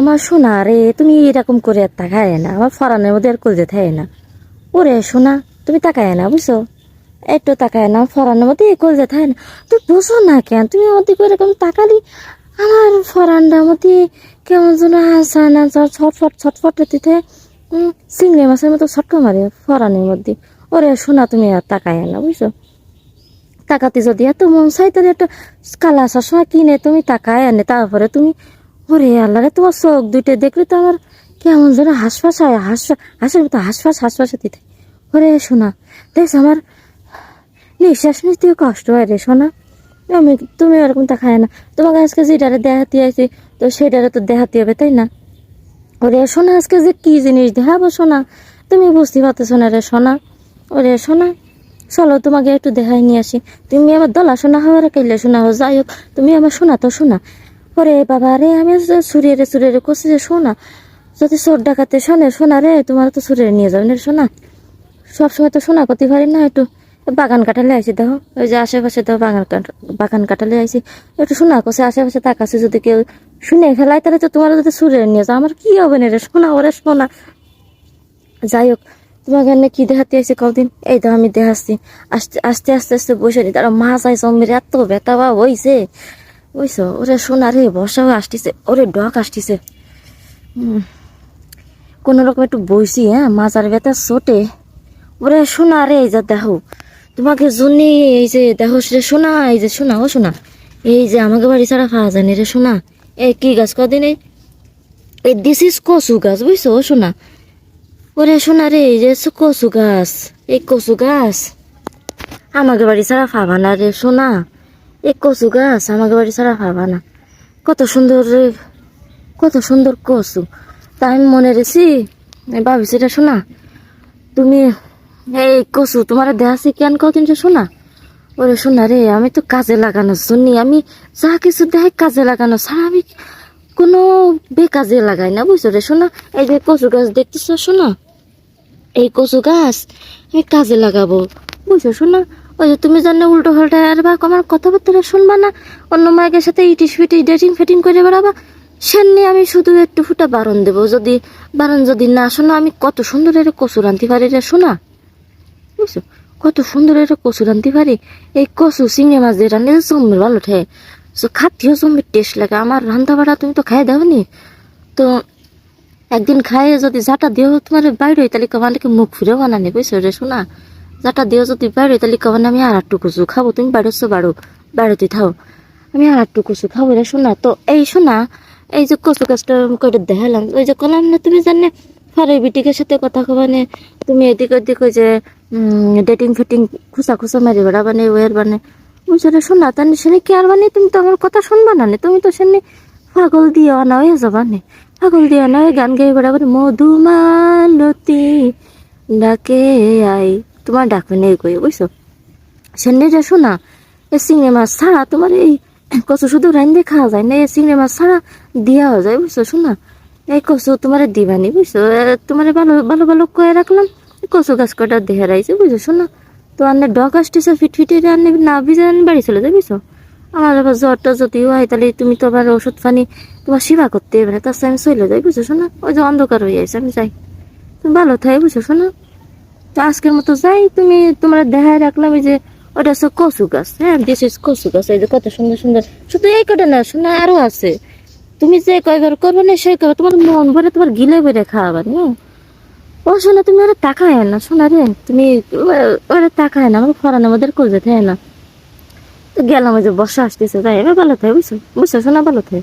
আমার সোনা রে, তুমি এরকম করে আর তাকায় না। আমার ফরানের মধ্যে আর করতে থাকে না। ওরে সোনা, তুমি তাকায় না বুঝছ? একটু তাকায় না, ফরানের মধ্যে এ করতে থাকে না। তুই বুঝো না কেন, তুমি আমার দিকে এরকম তাকালি? আমার ফরানটার মধ্যে কেমন যেন হাসা না ছটফট ছটফট দিতে চিংড়ি মাছের মতো ছটকা মারে ফরানের মধ্যে। ওরে সোনা, তুমি আর তাকায় না বুঝছ? তাকাতে যদি এত মন চাই তাহলে একটা কালা চশমা কিনে তুমি তাকায় আনে, তারপরে তুমি ওরে আল্লাহ রে, তোমার চোখ দুইটা দেখলে তো আমার কেমন যেন হাসফাস হয়, হাস, হাসের মতো হাসফাস হাসফাস দিতে। ওরে শোনা দেখ আমার নিঃশ্বাস নিতেও কষ্ট হয় রে শোনা আমি, তুমি ওরকম তা খায় না। তোমাকে আজকে যেটারে দেখাতে আইছি তো সেটারে তো দেখাতে হবে, তাই না? ওরে শোনা আজকে যে কি জিনিস দেখাবো শোনা তুমি বুঝতে পারতেছো না রে শোনা ওরে শোনা চলো তোমাকে একটু দেখাই নিয়ে আসি। তুমি আমার দলা শোনা হওয়ার কাইলে শোনা হো যাই হোক, তুমি আমার শোনা তো শোনা ওরে বাবা রে, আমি সুরিয়ে রে সুরিয়ে রে করছি যে শোনা, যদি চোর ডাকাতে শোনে, শোনা রে, তোমার তো সুরিয়ে নিয়ে যাবেন শোনা। সবসময় তো শোনা করতে পারি না একটু। বাগান কাটালে আইছি দেখো, ওই যে আশেপাশে দেখো বাগান বাগান কাটালে আইছি একটু শোনা করছে, আশেপাশে তাকাছে যদি কেউ শুনে ফেলায়, তাহলে তো তোমার যদি সুরে নিয়ে যাও, আমার কি হবে না রে শোনা, ওরে শোনা। যাই হোক তোমার এখানে কি দেখাতে আইসি কদিন এই তো আমি দেখাচ্ছি। আস্তে আস্তে আস্তে আস্তে বসে নি। তারা মাছ আইসে মেরে এত ব্যথা বা হইছে। বুঝছ ওরে সোনা রে বর্ষা হয়ে আসতেছে, ওরে ডক আসতেছে। কোন রকম একটু বইছি হ্যাঁ মাছ আর ব্যথা চোটে ওরে সোনা রে, এই যে দেখো, তোমাকে জন্য এই যে দেখো, রে সোনা, এই যে সোনা, ও সোনা, এই যে আমাকে বাড়ি ছাড়া খাওয়া জানি রে সোনা। এই কি গাছ কদিন? এই দিস ইজ কচু গাছ, বুঝছ, ও সোনা। ওরে সোনা রে, এই যে কচু গাছ, এই কচু গাছ। আমাকে বাড়ি ছাড়া পাবা না রে সোনা। এই কচু গাছ আমাকে বাড়ি ছাড়া পাবা না। কত সুন্দর কত সুন্দর কচু। তা আমি মনে রেছি ভাবিছি রে শোনা। তুমি এই কচু তোমার দেখাছি কেন কদিন শোনা? ওরে শোনা রে, আমি তো কাজে লাগানোর জন্য আমি যা কিছু দেখাই কাজে লাগানো ছাড়া আমি কোনো বেকাজে লাগাই না, বুঝছ রে শোনা? এই যে কচু গাছ দেখতেছ শোনা? এই কচু গাছ আমি কাজে লাগাবো, বুঝছ শোনা? ওই যে তুমি জানো উল্টো পাল্টা আর বা আমার কথাবার্তা শুনবা না? অন্য মায়ের সাথে ইটিস ফিটিস, ডেটিং ফেটিং করে বেড়াবা? সামনে আমি শুধু একটু ফুটা বারণ দেবো। যদি বারণ যদি না শোনা, আমি কত সুন্দর এর কচু রান্তি পারি রে শোনা বুঝছ? কত সুন্দর এর কচু রান্তি পারি। এই কচু চিংড়ি মাছ দিয়ে রান্না জমের ভালো ঠে। সো খাতিও জমের টেস্ট লাগে। আমার রান্না বাড়া তুমি তো খাই দাও নি তো একদিন খাইয়ে যদি যাটা দিও তোমার বাইরে তাহলে কমান মুখ ফিরেও বানানি বুঝছ রে শোনা যাটা দিও যদি বাইরে তাহলে কমান আমি আর একটু কুচু খাব তুমি বাইরেছো বাড়ো বাইরেতে থাও। আমি আর একটু কুচু খাব রে শোনা। তো, এই শোনা, এই যে কচু গাছটা কয়টা দেখালাম। ওই যে কলাম না, তুমি জানে ফারে বিটিকের সাথে কথা কবানে তুমি এদিক ওদিক ওই যে ডেটিং ফেটিং খুসা খুসা মারি বেড়া বানে ওয়ের বানে। বুঝছ রে শোনা তাহলে সেনে কি আর বানে তুমি তো আমার কথা শুনবা না? তুমি তো সেনে পাগল দিয়ে আনা হয়ে যাবা নে? পাগল দিয়ে আনা হয়ে গান গাই বেড়াবার মধুমালতী ডাকে আই। তোমার ডাকবে নেই কই, বুঝছ? সেনে যে শোনা চিংড়ি মাছ ছাড়া তোমার এই কচু শুধু রান্ধে খাওয়া যায় না এই মাছ ছাড়া দেওয়া যায়, বুঝছ? শোনা, এই কচু তোমার দিবানি, বুঝছ? তোমার ভালো ভালো ভালো কয়ে রাখলাম কচু গাছ কটা দেহে রাইছে, বুঝছ? শোনা, তো আন্নে ডগ আসতেছে, ফিটফিটে আন্নে না ভিজে বাড়ি চলে যাই বুঝছ? আমার আবার জ্বরটা যদিও হয়, তাহলে তুমি তো আবার ওষুধ পানি, তোমার সেবা করতে না, তার সাথে আমি চলে যাই বুঝছ? শোনা, ওই যে অন্ধকার হয়ে আছে, আমি যাই। তুমি ভালো থাই বুঝছ? শোনা তো আজকের মতো যাই, তুমি তোমরা দেখায় রাখলাম এই যে, ওটা হচ্ছে কচু গাছ হ্যাঁ? দিস ইজ কচু গাছ, এই যে কত সুন্দর সুন্দর। শুধু এই কটা না, শোনা আরও আছে। তুমি যে কয়বার করবে না, সেই করবে তোমার মন ভরে তোমার গিলে ভরে খাওয়াবার হ্যাঁ ও শোনা, তুমি ওরা তাকায় না, শোনা রে। তুমি ওরা তাকায় না আমার ফরানো আমাদের করবে তাই না। তো গেলাম ওই যে, বর্ষা আসতেছে তাই এবার ভালো থাকে, বুঝছ? বুঝছ, শোনা, ভালো থাকে।